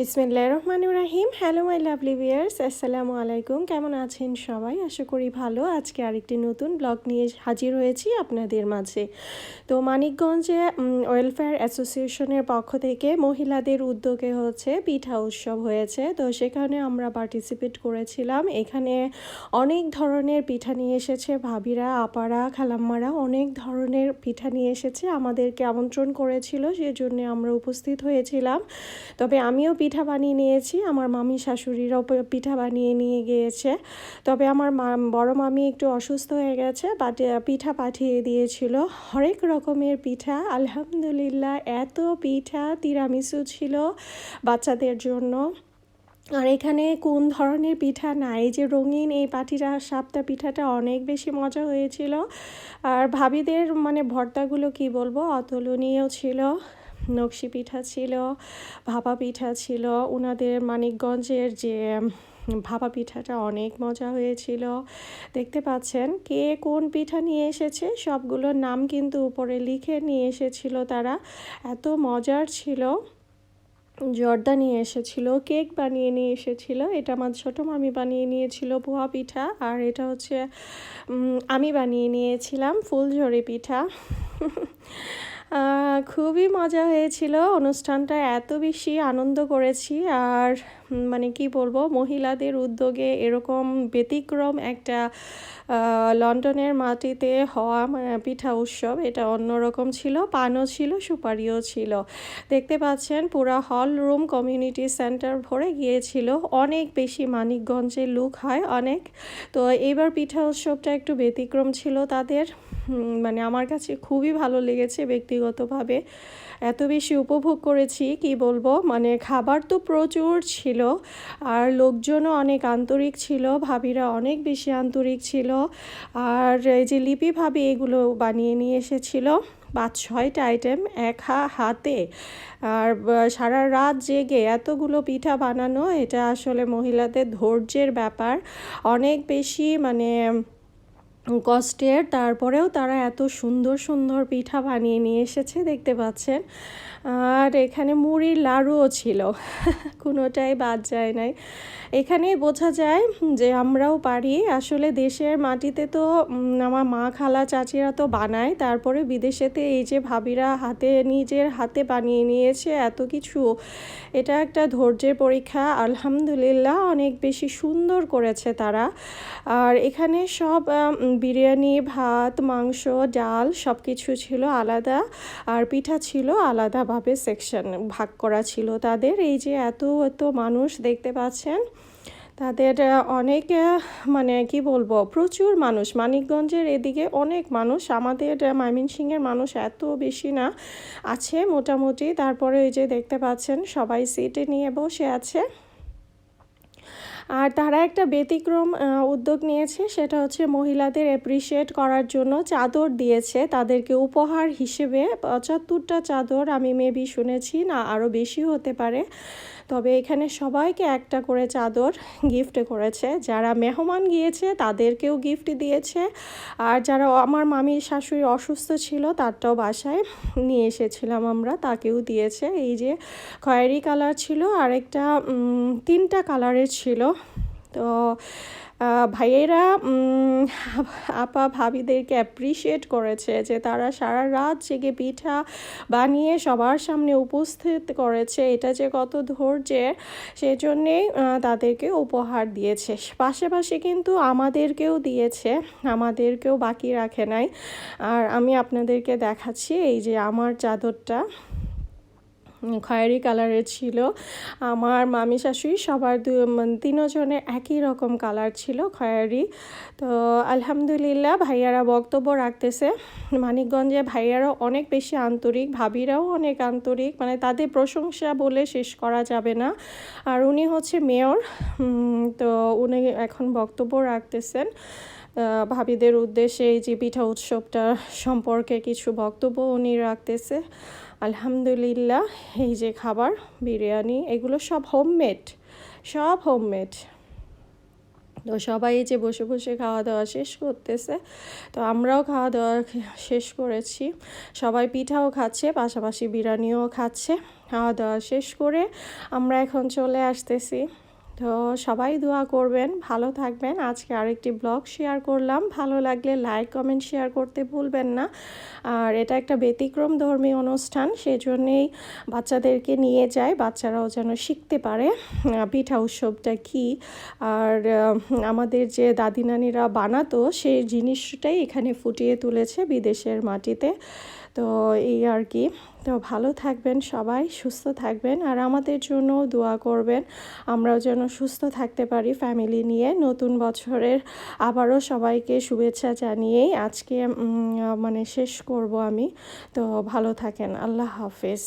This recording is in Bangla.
বিসমিল্লাহ রহমান রাহিম হ্যালো মাই লাভলি ভিয়ার্স আসসালামু আলাইকুম। কেমন আছেন সবাই? আশা করি ভালো। আজকে আরেকটি নতুন ব্লগ নিয়ে হাজির হয়েছি আপনাদের মাঝে। তো মানিকগঞ্জে ওয়েলফেয়ার অ্যাসোসিয়েশনের পক্ষ থেকে মহিলাদের উদ্যোগে হচ্ছে পিঠা উৎসব হয়েছে। তো সেখানে আমরা পার্টিসিপেট করেছিলাম। এখানে অনেক ধরনের পিঠা নিয়ে এসেছে। ভাবিরা, আপারা, খালাম্মারা অনেক ধরনের পিঠা নিয়ে এসেছে। আমাদেরকে আমন্ত্রণ করেছিল, সেজন্য আমরা উপস্থিত হয়েছিলাম। তবে আমিও পিঠা বানিয়ে নিয়েছি। আমার মামি, শাশুড়িরাও পিঠা বানিয়ে নিয়ে গিয়েছে। তবে আমার বড় মামি একটু অসুস্থ হয়ে গেছে, বাট পিঠা পাঠিয়ে দিয়েছিল। হরেক রকমের পিঠা, আলহামদুলিল্লাহ, এত পিঠা তিরামিসু ছিল বাচ্চাদের জন্য। আর এখানে কোন ধরনের পিঠা নাই যে রঙিন এই পাটিরা, সাপটা পিঠাটা অনেক বেশি মজা হয়েছিল। আর ভাবিদের মানে ভর্তাগুলো কি বলব, অতুলনীয় ছিল। নকশি পিঠা ছিল, ভাপা পিঠা ছিল। ওনাদের মানিকগঞ্জের যে ভাপা পিঠাটা অনেক মজা হয়েছিল। দেখতে পাচ্ছেন কে কোন পিঠা নিয়ে এসেছে, সবগুলোর নাম কিন্তু উপরে লিখে নিয়ে এসেছিল তারা। এত মজার ছিল। জর্দা নিয়ে এসেছিল, কেক বানিয়ে নিয়ে এসেছিল। এটা আমার ছোটো মামি বানিয়ে নিয়েছিল পোহা পিঠা। আর এটা হচ্ছে আমি বানিয়ে নিয়েছিলাম ফুলঝড়ি পিঠা। খুবই মজা হয়েছিল। অনুষ্ঠানটা এত বেশি আনন্দ করেছি। আর মানে কি বলব, মহিলাদের উদ্যোগে এরকম ব্যতিক্রম একটা লন্ডনের মাটিতে হওয়া পিঠা উৎসব, এটা অন্যরকম ছিল, পানও ছিল, সুপারিও ছিল। দেখতে পাচ্ছেন, পুরা হল রুম কমিউনিটি সেন্টার ভরে গিয়েছিল। অনেক বেশি মানিকগঞ্জের লুক হয় অনেক। তো এবার পিঠা উৎসবটা একটু ব্যতিক্রম ছিল তাদের। মানে আমার কাছে খুবই ভালো লেগেছে ব্যক্তিগতভাবে। এত বেশি উপভোগ করেছি, কি বলব? মানে খাবার তো প্রচুর ছিল, আর লোকজনও অনেক আন্তরিক ছিল, ভাবিরা অনেক বেশি আন্তরিক ছিল, আর এই যে লিপি ভাবি এগুলো বানিয়ে নিয়ে এসেছিল পাঁচ ছয়টা আইটেম এক হাতে। আর সারা রাত জেগে এতগুলো পিঠা বানানো, এটা আসলে মহিলাদের ধৈর্যের ব্যাপার। অনেক বেশি মানে কষ্টের তারপরেও তারা এত সুন্দর সুন্দর পিঠা বানিয়ে নিয়ে এসেছে দেখতে পাচ্ছেন। আর এখানে মুড়ির লাড়ুও ছিল। কোনোটাই বাদ যায় নাই। এখানে বোঝা যায় যে আমরাও পারি। আসলে দেশের মাটিতে তো আমার মা খালা চাচিরা তো বানায়। তারপরে বিদেশেতে এই যে ভাবিরা হাতে, নিজের হাতে বানিয়ে নিয়েছে এত কিছু, এটা একটা ধৈর্যের পরীক্ষা। আলহামদুলিল্লাহ, অনেক বেশি সুন্দর করেছে তারা। আর এখানে সব বিরিয়ানি, ভাত, মাংস, ডাল সব কিছু ছিল আলাদা। আর পিঠা ছিল আলাদাভাবে সেকশন ভাগ করা ছিল তাদের। এই যে এত এত মানুষ দেখতে পাচ্ছেন, তাদের অনেক মানে কি বলব, প্রচুর মানুষ। মানিকগঞ্জের এদিকে অনেক মানুষ, আমাদের ময়মনসিংহের মানুষ এত বেশি না আছে মোটামুটি। তারপরে ওই যে দেখতে পাচ্ছেন, সবাই সিটে নিয়ে বসে আছে। আর তারা একটা ব্যতিক্রম উদ্যোগ নিয়েছে, সেটা হচ্ছে মহিলাদের অ্যাপ্রিসিয়েট করার জন্য চাদর দিয়েছে। তাদেরকে উপহার হিসেবে পঁচাত্তরটা চাদর আমি মেবি শুনেছি, না আরও বেশি হতে পারে। তবে এখানে সবাইকে একটা করে চাদর গিফট করেছে। যারা মেহমান গিয়েছে, তাদেরকেও গিফট দিয়েছে। আর যারা আমার মামির শাশুড়ি অসুস্থ ছিল, তারটাও বাসায় নিয়ে এসেছিলাম আমরা, তাকেও দিয়েছে। এই যে খয়েরি কালার ছিল আর একটা তিনটা কালারের ছিল। তো ভাইয়েরা আপা ভাবিদেরকে অ্যাপ্রিসিয়েট করেছে যে তারা সারা রাত জেগে পিঠা বানিয়ে সবার সামনে উপস্থিত করেছে। এটা যে কত ধৈর্যের, সেজন্যেই তাদেরকে উপহার দিয়েছে। পাশাপাশি কিন্তু আমাদেরকেও দিয়েছে, আমাদেরকেও বাকি রাখে নাই। আর আমি আপনাদেরকে দেখাচ্ছি এই যে আমার চাদরটা। খয়েরি কালারের ছিল। আমার মামি, শাশুড়ি সবার দু তিনজনের একই রকম কালার ছিল খয়েরি। তো আলহামদুলিল্লাহ ভাইয়ারা বক্তব্য রাখতেছে। মানিকগঞ্জে ভাইয়ারাও অনেক বেশি আন্তরিক, ভাবিরাও অনেক আন্তরিক। মানে তাদের প্রশংসা বলে শেষ করা যাবে না। আর উনি হচ্ছে মেয়র। তো উনি এখন বক্তব্য রাখতেছেন। ভাবিদের উদ্দেশ্যে এই যে পিঠা উৎসবটা সম্পর্কে কিছু বক্তব্য উনি রাখতেছে। আলহামদুলিল্লাহ, এই যে খাবার, বিরিয়ানি, এগুলো সব হোমমেড সব হোমমেড তো সবাই যে বসে বসে খাওয়া দাওয়া শেষ করতেছে। তো আমরাও খাওয়া দাওয়া শেষ করেছি। সবাই পিঠাও খাচ্ছে, পাশাপাশি বিরিয়ানিও খাচ্ছে। খাওয়া দাওয়া শেষ করে আমরা এখন চলে আসতেছি। তো সবাই দোয়া করবেন, ভালো থাকবেন। আজকে আরেকটি ব্লগ শেয়ার করলাম। ভালো লাগলে লাইক, কমেন্ট, শেয়ার করতে ভুলবেন না। আর এটা একটা ব্যতিক্রম ধর্মী অনুষ্ঠান, সেজন্যেই বাচ্চাদেরকে নিয়ে যায়, বাচ্চারাও যেন শিখতে পারে। পিঠা উৎসবটা কী? আর আমাদের যে দাদি নানিরা বানাতো, সেই জিনিসটাই এখানে ফুটিয়ে তুলেছে বিদেশের মাটিতে। তো এই আর কি। তো ভালো থাকবেন সবাই, সুস্থ থাকবেন আর আমাদের জন্য দোয়া করবেন। আমরাও যেন সুস্থ থাকতে পারি ফ্যামিলি নিয়ে। নতুন বছরের আবারও সবাইকে শুভেচ্ছা জানিয়েই আজকে মানে শেষ করব আমি। তো ভালো থাকেন, আল্লাহ হাফেজ।